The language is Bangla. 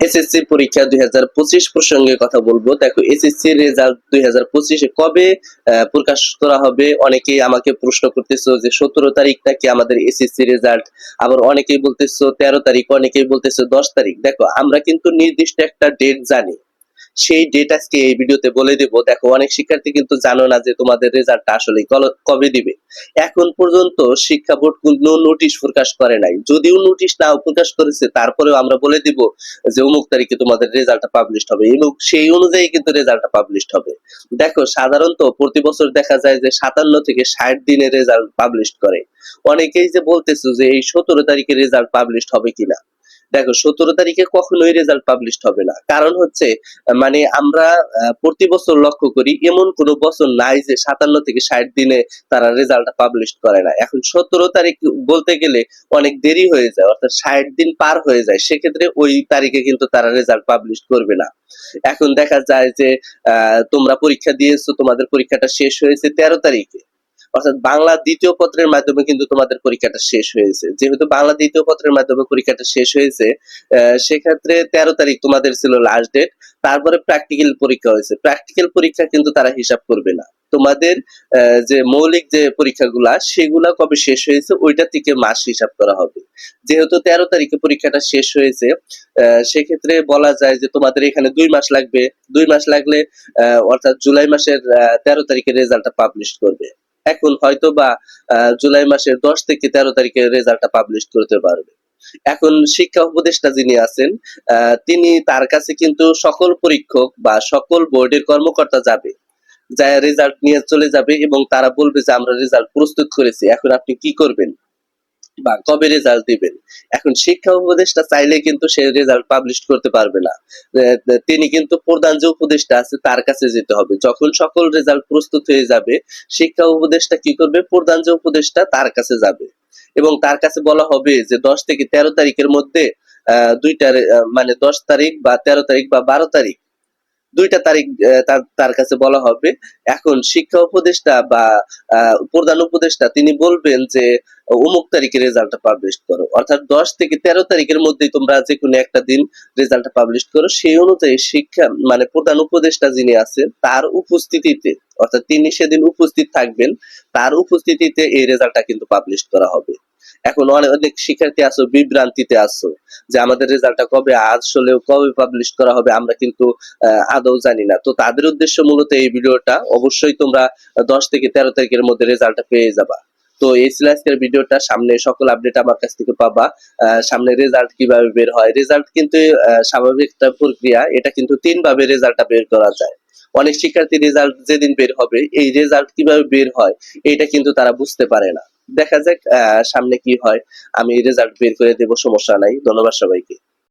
এসএসসি পরীক্ষা দুই হাজার পঁচিশ প্রসঙ্গে কথা বলব। দেখো এসএসসি রেজাল্ট দুই কবে প্রকাশ করা হবে? অনেকেই আমাকে প্রশ্ন করতেছো যে সতেরো তারিখ নাকি আমাদের এসএসসি রেজাল্ট আবার অনেকেই বলতেছো তেরো তারিখ, অনেকেই বলতেছো দশ তারিখ। দেখো, আমরা কিন্তু নির্দিষ্ট একটা ডেট জানি। সেই ডেট আজকে এই ভিডিওতে বলে দেব। দেখো, অনেক শিক্ষার্থী কিন্তু জানো না যে তোমাদের রেজাল্টটা আসলে কবে দিবে। এখন পর্যন্ত শিক্ষা বোর্ড কোনো নোটিশ প্রকাশ করে নাই। যদিও নোটিশ নাও প্রকাশ করেছে, তারপরেও আমরা বলে দিব যে অমুক তারিখে তোমাদের রেজাল্টটা পাবলিশ হবে। এবং সেই অনুযায়ী কিন্তু রেজাল্টটা পাবলিশ হবে। দেখো, সাধারণত প্রতি বছর দেখা যায় যে সাতান্ন থেকে ষাট দিনে রেজাল্ট পাবলিশ করে। অনেকেই যে বলতেছে যে এই সতেরো তারিখে রেজাল্ট পাবলিশ হবে কিনা। দেখো, সতেরো তারিখে কখনোই রেজাল্ট পাবলিশ হবে না। কারণ হচ্ছে মানে আমরা প্রতি বছর লক্ষ্য করি, এমন কোনো বছর নাই যে সাতান্ন থেকে ষাট দিনে তারা রেজাল্টটা পাবলিশ করে না। এখন সতেরো তারিখ বলতে গেলে অনেক দেরি হয়ে যায়, অর্থাৎ ষাট দিন পার হয়ে যায়। সেক্ষেত্রে ওই তারিখে কিন্তু তারা রেজাল্ট পাবলিশ করবে না। এখন দেখা যায় যে তোমরা পরীক্ষা দিয়েছ, তোমাদের পরীক্ষাটা শেষ হয়েছে তেরো তারিখে। অর্থাৎ বাংলা দ্বিতীয় পত্রের মাধ্যমে কিন্তু তোমাদের পরীক্ষাটা শেষ হয়েছে। যেহেতু বাংলা দ্বিতীয় পত্রের মাধ্যমে পরীক্ষাটা শেষ হয়েছে সেক্ষেত্রে তেরো তারিখ তোমাদের ছিল লাস্ট ডেট তারপরে প্র্যাকটিক্যাল পরীক্ষা হয়েছে। প্র্যাকটিক্যাল পরীক্ষা কিন্তু তারা হিসাব করবে না। তোমাদের যে মৌলিক যে পরীক্ষাগুলা, সেগুলা কবে শেষ হয়েছে, ওইটা থেকে মাস হিসাব করা হবে। যেহেতু তেরো তারিখে পরীক্ষাটা শেষ হয়েছে সেক্ষেত্রে বলা যায় যে তোমাদের এখানে দুই মাস লাগবে। দুই মাস লাগলে অর্থাৎ জুলাই মাসের তেরো তারিখে রেজাল্টটা পাবলিশ করবে। এখন হয়তো বা জুলাই মাসের দশ থেকে তেরো তারিখে রেজাল্টটা পাবলিশ করতে পারবে। এখন শিক্ষা উপদেষ্টা যিনি আছেন তিনি তার কাছে কিন্তু সকল পরীক্ষক বা সকল বোর্ডের কর্মকর্তা যাবে যা রেজাল্ট নিয়ে চলে যাবে এবং তারা বলবে যে আমরা রেজাল্ট প্রস্তুত করেছি, এখন আপনি কি করবেন? বা কবে রেজাল্ট দিবেন? এখন শিক্ষা উপদেষ্টা চাইলে কিন্তু সে রেজাল্ট পাবলিশ করতে পারবে না। তিনি কিন্তু প্রধান যে উপদেষ্টা আছে তার কাছে যেতে হবে। যখন সকল রেজাল্ট প্রস্তুত হয়ে যাবে শিক্ষা উপদেষ্টা কি করবে? প্রধান যে উপদেষ্টা তার কাছে যাবে। এবং তার কাছে বলা হবে যে দশ থেকে তেরো তারিখের মধ্যে আহ, দুইটা রে- আহ, মানে দশ তারিখ বা তেরো তারিখ বা বারো তারিখ দুইটা তারিখ তার- কাছে বলা হবে। এখন শিক্ষা উপদেষ্টা বা প্রধান উপদেষ্টা তিনি বলবেন যে অমুক তারিখে রেজাল্টটা পাবলিশ করো। অর্থাৎ দশ থেকে তেরো তারিখের মধ্যে তোমরা যে কোনো একটা দিন রেজাল্টটা পাবলিশ করো। সেই অনুযায়ী শিক্ষা মানে প্রধান উপদেষ্টা যিনি আছেন, তার উপস্থিতিতে, অর্থাৎ তিনি সেদিন উপস্থিত থাকবেন, তার উপস্থিতিতে এই রেজাল্টটা কিন্তু পাবলিশ করা হবে। এখন অনেক শিক্ষার্থী আছো, বিভ্রান্তিতে আছো যে আমাদের রেজাল্টটা কবে আজ হলেও কবে পাবলিশ করা হবে আমরা কিন্তু আদৌ জানি না। তো তাদের উদ্দেশ্য মূলত এই ভিডিওটা, অবশ্যই তোমরা দশ থেকে তেরো তারিখের মধ্যে রেজাল্টটা পেয়ে যাবা। তো এই ছিল ভিডিওটা, সামনে সকল আপডেট আমার কাছ থেকে পাবা। সামনে রেজাল্ট কীভাবে বের হয়, রেজাল্ট কিন্তু স্বাভাবিক একটা প্রক্রিয়া, এটা কিন্তু তিন ভাবে রেজাল্টটা বের করা যায়। অনেক শিক্ষার্থী রেজাল্ট যেদিন বের হবে, এই রেজাল্ট কীভাবে বের হয় এটা কিন্তু তারা বুঝতে পারে না। দেখা যাক সামনে কি হয়। আমি রেজাল্ট বের করে দেব, সমস্যা নাই। ধন্যবাদ সবাইকে।